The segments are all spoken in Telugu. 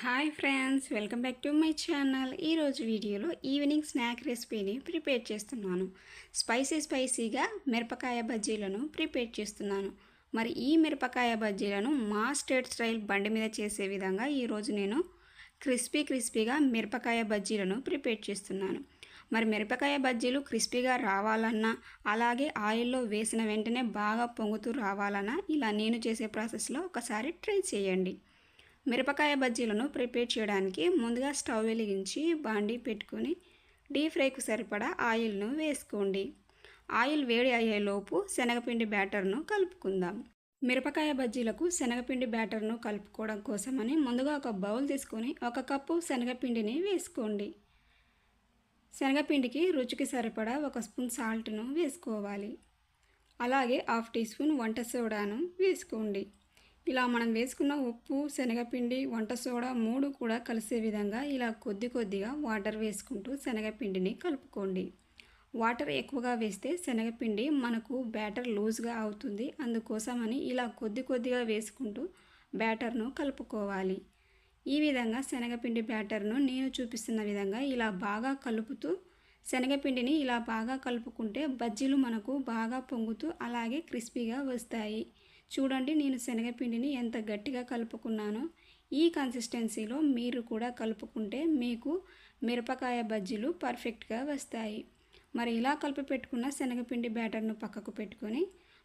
Hi friends welcome back to my channel. ఈరోజు వీడియోలో ఈవినింగ్ స్నాక్ రెసిపీని ప్రిపేర్ చేస్తున్నాను. స్పైసీ స్పైసీగా మిరపకాయ బజ్జీలను ప్రిపేర్ చేస్తున్నాను. మరి ఈ మిరపకాయ బజ్జీలను మా స్టేట్ స్టైల్ బండి మీద చేసే విధంగా ఈరోజు నేను క్రిస్పీ క్రిస్పీగా మిరపకాయ బజ్జీలను ప్రిపేర్ చేస్తున్నాను. మరి మిరపకాయ బజ్జీలు క్రిస్పీగా రావాలన్నా అలాగే ఆయిల్లో వేసిన వెంటనే బాగా పొంగుతూ రావాలన్నా ఇలా నేను చేసే ప్రాసెస్లో ఒకసారి ట్రై చేయండి. మిరపకాయ బజ్జీలను ప్రిపేర్ చేయడానికి ముందుగా స్టవ్ వెలిగించి బాండీ పెట్టుకొని డీప్ ఫ్రైకు సరిపడా ఆయిల్ను వేసుకోండి. ఆయిల్ వేడి అయ్యేలోపు శనగపిండి బ్యాటర్ను కలుపుకుందాం. మిరపకాయ బజ్జీలకు శనగపిండి బ్యాటర్ను కలుపుకోవడం కోసమని ముందుగా ఒక బౌల్ తీసుకొని ఒక కప్పు శనగపిండిని వేసుకోండి. శనగపిండికి రుచికి సరిపడా ఒక స్పూన్ సాల్ట్ను వేసుకోవాలి. అలాగే హాఫ్ టీ స్పూన్ వంట సోడాను వేసుకోండి. ఇలా మనం వేసుకున్న ఉప్పు శనగపిండి వంట సోడా మూడు కూడా కలిసే విధంగా ఇలా కొద్ది కొద్దిగా వాటర్ వేసుకుంటూ శనగపిండిని కలుపుకోండి. వాటర్ ఎక్కువగా వేస్తే శనగపిండి మనకు బ్యాటర్ లూజ్గా అవుతుంది. అందుకోసమని ఇలా కొద్ది కొద్దిగా వేసుకుంటూ బ్యాటర్ను కలుపుకోవాలి. ఈ విధంగా శనగపిండి బ్యాటర్ను నేను చూపిస్తున్న విధంగా ఇలా బాగా కలుపుతూ శనగపిండిని ఇలా బాగా కలుపుకుంటే బజ్జీలు మనకు బాగా పొంగుతూ అలాగే క్రిస్పీగా వస్తాయి. చూడండి నేను శనగపిండిని ఎంత గట్టిగా కలుపుకున్నానో ఈ కన్సిస్టెన్సీలో మీరు కూడా కలుపుకుంటే మీకు మిరపకాయ బజ్జీలు పర్ఫెక్ట్గా వస్తాయి. మరి ఇలా కలిపి పెట్టుకున్న శనగపిండి బ్యాటర్ను పక్కకు పెట్టుకొని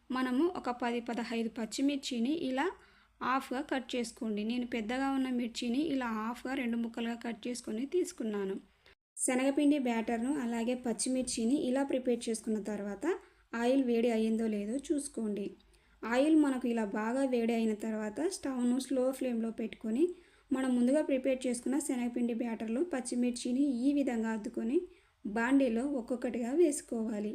మనము ఒక పది పదహైదు పచ్చిమిర్చిని ఇలా హాఫ్గా కట్ చేసుకోండి. నేను పెద్దగా ఉన్న మిర్చిని ఇలా హాఫ్గా రెండు ముక్కలుగా కట్ చేసుకొని తీసుకున్నాను. శనగపిండి బ్యాటర్ను అలాగే పచ్చిమిర్చిని ఇలా ప్రిపేర్ చేసుకున్న తర్వాత ఆయిల్ వేడి అయ్యిందో లేదో చూసుకోండి. ఆయిల్ మనకు ఇలా బాగా వేడి అయిన తర్వాత స్టవ్ను స్లో ఫ్లేమ్లో పెట్టుకొని మనం ముందుగా ప్రిపేర్ చేసుకున్న శనగపిండి బ్యాటర్లో పచ్చిమిర్చిని ఈ విధంగా అద్దుకొని బాండీలో ఒక్కొక్కటిగా వేసుకోవాలి.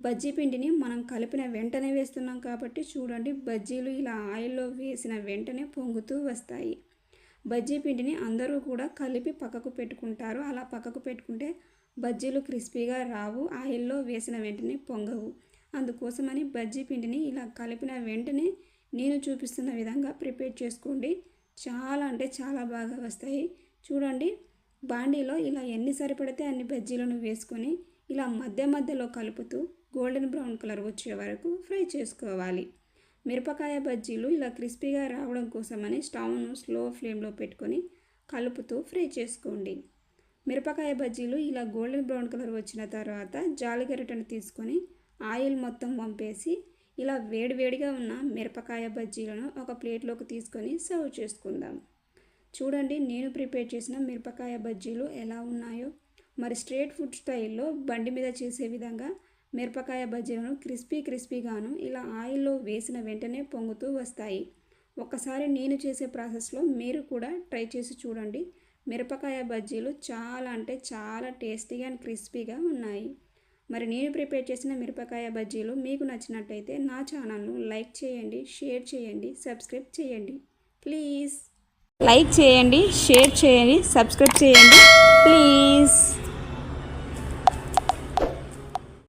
బజ్జీ పిండిని మనం కలిపిన వెంటనే వేస్తున్నాం కాబట్టి చూడండి బజ్జీలు ఇలా ఆయిల్లో వేసిన వెంటనే పొంగుతూ వస్తాయి. బజ్జీ పిండిని అందరూ కూడా కలిపి పక్కకు పెట్టుకుంటారు. అలా పక్కకు పెట్టుకుంటే బజ్జీలు క్రిస్పీగా రావు ఆయిల్లో వేసిన వెంటనే పొంగవు. అందుకోసమని బజ్జీ పిండిని ఇలా కలిపిన వెంటనే నేను చూపిస్తున్న విధంగా ప్రిపేర్ చేసుకోండి. చాలా అంటే చాలా బాగా వస్తాయి. చూడండి బాండీలో ఇలా ఎన్ని సరిపడితే అన్ని బజ్జీలను వేసుకొని ఇలా మధ్య మధ్యలో కలుపుతూ గోల్డెన్ బ్రౌన్ కలర్ వచ్చే వరకు ఫ్రై చేసుకోవాలి. మిరపకాయ బజ్జీలు ఇలా క్రిస్పీగా రావడం కోసమని స్టవ్ను స్లో ఫ్లేమ్లో పెట్టుకొని కలుపుతూ ఫ్రై చేసుకోండి. మిరపకాయ బజ్జీలు ఇలా గోల్డెన్ బ్రౌన్ కలర్ వచ్చిన తర్వాత జాలిగరిటను తీసుకొని ఆయిల్ మొత్తం పంపేసి ఇలా వేడివేడిగా ఉన్న మిరపకాయ బజ్జీలను ఒక ప్లేట్లోకి తీసుకొని సర్వ్ చేసుకుందాం. చూడండి నేను ప్రిపేర్ చేసిన మిరపకాయ బజ్జీలు ఎలా ఉన్నాయో. మరి స్ట్రేట్ ఫుడ్ స్టైల్లో బండి మీద చేసే విధంగా మిరపకాయ బజ్జీలను క్రిస్పీ క్రిస్పీగాను ఇలా ఆయిల్లో వేసిన వెంటనే పొంగుతూ వస్తాయి. ఒక్కసారి నేను చేసే ప్రాసెస్లో మీరు కూడా ట్రై చేసి చూడండి. మిరపకాయ బజ్జీలు చాలా అంటే చాలా టేస్టీగా అండ్ క్రిస్పీగా ఉన్నాయి. మరి నేను ప్రిపేర్ చేసిన మిరపకాయ బజ్జీలు మీకు నచ్చినట్టయితే నా ఛానల్ను లైక్ చేయండి షేర్ చేయండి సబ్స్క్రైబ్ చేయండి. ప్లీజ్. లైక్ చేయండి షేర్ చేయండి సబ్స్క్రైబ్ చేయండి. ప్లీజ్.